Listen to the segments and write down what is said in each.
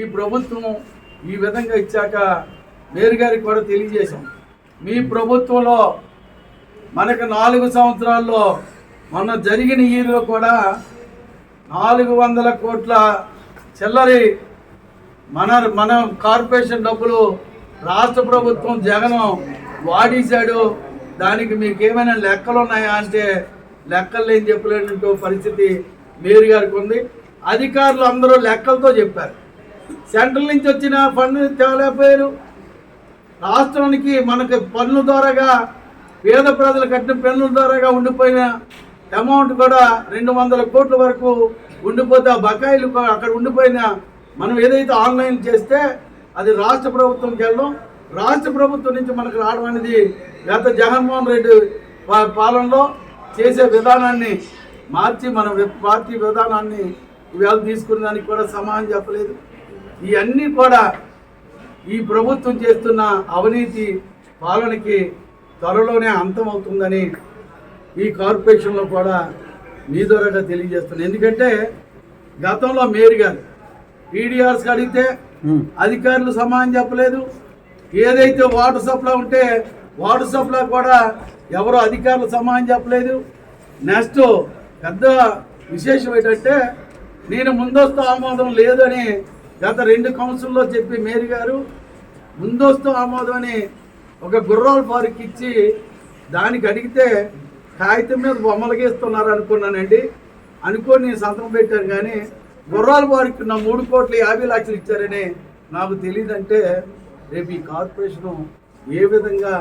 ఈ ప్రభుత్వం ఈ విధంగా ఇచ్చాక మేరు గారికి కూడా తెలియజేశాం. మీ ప్రభుత్వంలో మనకు నాలుగు సంవత్సరాల్లో మొన్న జరిగిన ఇయర్లో కూడా నాలుగు వందల కోట్ల చిల్లరి మన మన కార్పొరేషన్ డబ్బులు రాష్ట్ర ప్రభుత్వం జగన్ వాడేశాడు. దానికి మీకు ఏమైనా లెక్కలు ఉన్నాయా అంటే లెక్కలు లేని చెప్పలేనట్టు పరిస్థితి మేరు గారికి ఉంది. అధికారులు అందరూ లెక్కలతో చెప్పారు. సెంట్రల్ నుంచి వచ్చిన ఫండ్ తేలేకపోయారు రాష్ట్రానికి మనకి పన్నుల ద్వారాగా పేద ప్రజలు కట్టిన పన్నుల ద్వారాగా ఉండిపోయిన అమౌంట్ కూడా రెండు వందల కోట్ల వరకు ఉండిపోతే ఆ బకాయిలు కూడా అక్కడ ఉండిపోయిన మనం ఏదైతే ఆన్లైన్ చేస్తే అది రాష్ట్ర ప్రభుత్వంకి వెళ్ళడం. రాష్ట్ర ప్రభుత్వం నుంచి మనకు రావడం అనేది గత జగన్మోహన్ రెడ్డి పాలనలో చేసే విధానాన్ని మార్చి మన పార్టీ విధానాన్ని ఇవాళ తీసుకున్న దానికి కూడా సమానం చెప్పలేదు. ఇవన్నీ కూడా ఈ ప్రభుత్వం చేస్తున్న అవినీతి పాలనకి త్వరలోనే అంతమవుతుందని ఈ కార్పొరేషన్లో కూడా మీ ద్వారాగా తెలియజేస్తున్నాను. ఎందుకంటే గతంలో మేయర్ గారు పీడిఆర్స్ అడిగితే అధికారులు సమానం చెప్పలేదు. ఏదైతే వాటర్ సప్లై ఉంటే వాటర్ సప్లై కూడా ఎవరు అధికారులు సమానం చెప్పలేదు. నెక్స్ట్ పెద్ద విశేషం ఏంటంటే నేను ముందస్తు ఆమోదం లేదని గత రెండు కౌన్సిల్లో చెప్పి మేరీ గారు ముందస్తు ఆమోదం అని ఒక గుర్రాల పార్క్ ఇచ్చి దానికి అడిగితే కాగితం మీద బొమ్మలు గీస్తున్నారు అనుకున్నానండి. అనుకొని నేను సంతకం పెట్టాను కానీ గుర్రాల వారికి నా మూడు కోట్ల యాభై లక్షలు ఇచ్చారని నాకు తెలియదంటే రేపు ఈ కార్పొరేషను ఏ విధంగా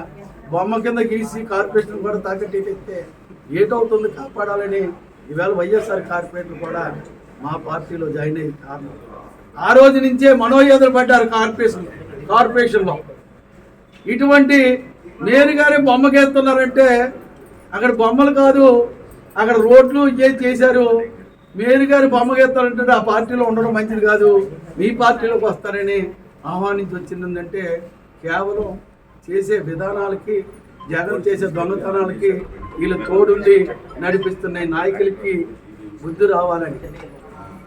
బొమ్మ కింద గీసి కార్పొరేషన్ కూడా తాకట్టేస్తే ఏటవుతుంది కాపాడాలని ఈవేళ వైఎస్ఆర్ కార్పొరేటర్ కూడా మా పార్టీలో జాయిన్ అయ్యి కారణం. ఆ రోజు నుంచే మనోయోధులు పడ్డారు కార్పొరేషన్ కార్పొరేషన్లో. ఇటువంటి మేయర్ గారి బొమ్మ అక్కడ బొమ్మలు కాదు అక్కడ రోడ్లు ఏ చేశారు. మేయర్ గారి బొమ్మకేస్తారంటే ఆ పార్టీలో ఉండడం మంచిది కాదు. మీ పార్టీలోకి వస్తారని ఆహ్వానించి వచ్చిందంటే కేవలం చేసే విధానాలకి జగన్ చేసే దొంగతనాలకి వీళ్ళు తోడుండి నడిపిస్తున్న నాయకులకి బుద్ధి రావాలని.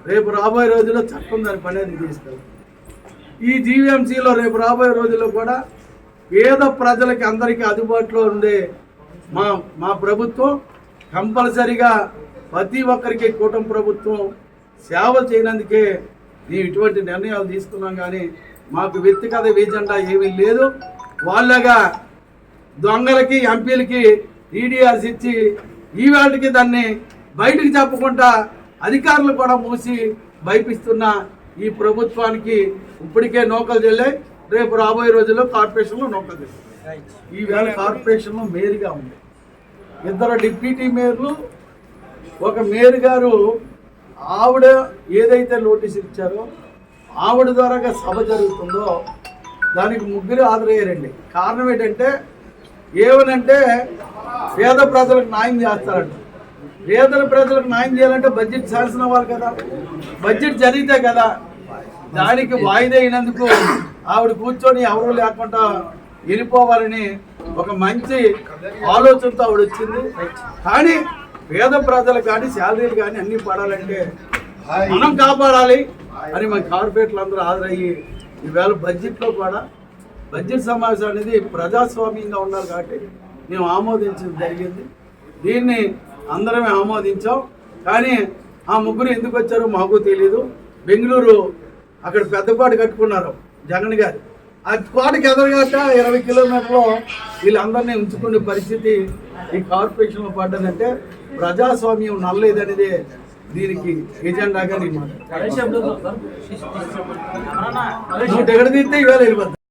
రేపు రాబోయే రోజుల్లో చట్టం దాని పని అది తీసుకెళ్ళాలి ఈ జీవీఎంసీలో రేపు రాబోయే రోజుల్లో కూడా పేద ప్రజలకి అందరికీ అందుబాటులో ఉండే మా మా ప్రభుత్వం కంపల్సరిగా ప్రతి ఒక్కరికి కూటమి ప్రభుత్వం సేవ చేయనందుకే మేము ఇటువంటి నిర్ణయాలు తీసుకున్నాం కానీ మాకు వ్యక్తిగత ఏజెండా ఏమీ లేదు. వాళ్ళగా దొంగలకి ఎంపీలకి ఈడీఆర్స్ ఇచ్చి ఈవేళకి దాన్ని బయటికి చెప్పకుండా అధికారులు కూడా మూసి భయపిస్తున్న ఈ ప్రభుత్వానికి ఇప్పటికే నౌకలు చెల్లాయి రేపు రాబోయే రోజుల్లో కార్పొరేషన్లో నౌకలు చెల్లాయి ఈవేళ కార్పొరేషన్లో మేయర్గా ఉంది. ఇద్దరు డిప్యూటీ మేయర్లు ఒక మేయర్ గారు ఆవిడ ఏదైతే నోటీస్ ఇచ్చారో ఆవిడ ద్వారా సభ జరుగుతుందో దానికి ముగ్గురు హాజరయ్యారండి. కారణం ఏంటంటే ఏమనంటే పేద ప్రజలకు న్యాయం చేస్తారంట. పేదల ప్రజలకు న్యాయం చేయాలంటే బడ్జెట్ శాసన వాళ్ళు కదా. బడ్జెట్ జరిగితే కదా దానికి వాయిదా అయినందుకు ఆవిడ కూర్చొని ఎవరు లేకుండా వెళ్ళిపోవాలని ఒక మంచి ఆలోచనతో ఆవిడ వచ్చింది. కానీ పేద ప్రజలు కానీ శాలరీలు కానీ అన్ని పడాలంటే మనం కాపాడాలి అని మన కార్పొరేట్లు అందరూ హాజరయ్యి ఈవేళ బడ్జెట్లో కూడా బడ్జెట్ సమావేశం అనేది ప్రజాస్వామ్యంగా ఉన్నారు కాబట్టి మేము ఆమోదించడం జరిగింది. దీన్ని అందరమే ఆమోదించాం. కానీ ఆ ముగ్గురు ఎందుకు వచ్చారో మాకు తెలియదు బెంగళూరు అక్కడ పెద్దపాటు కట్టుకున్నారు జగన్ గారు. ఆ కోటకి ఎదురుగాట ఇరవై కిలోమీటర్లు వీళ్ళందరినీ ఉంచుకునే పరిస్థితి ఈ కార్పొరేషన్లో పడ్డదంటే ప్రజాస్వామ్యం నల్లేదనేది దీనికి ఎజెండాగా నేను మాట ఎక్కడ తీస్తే ఇవాళ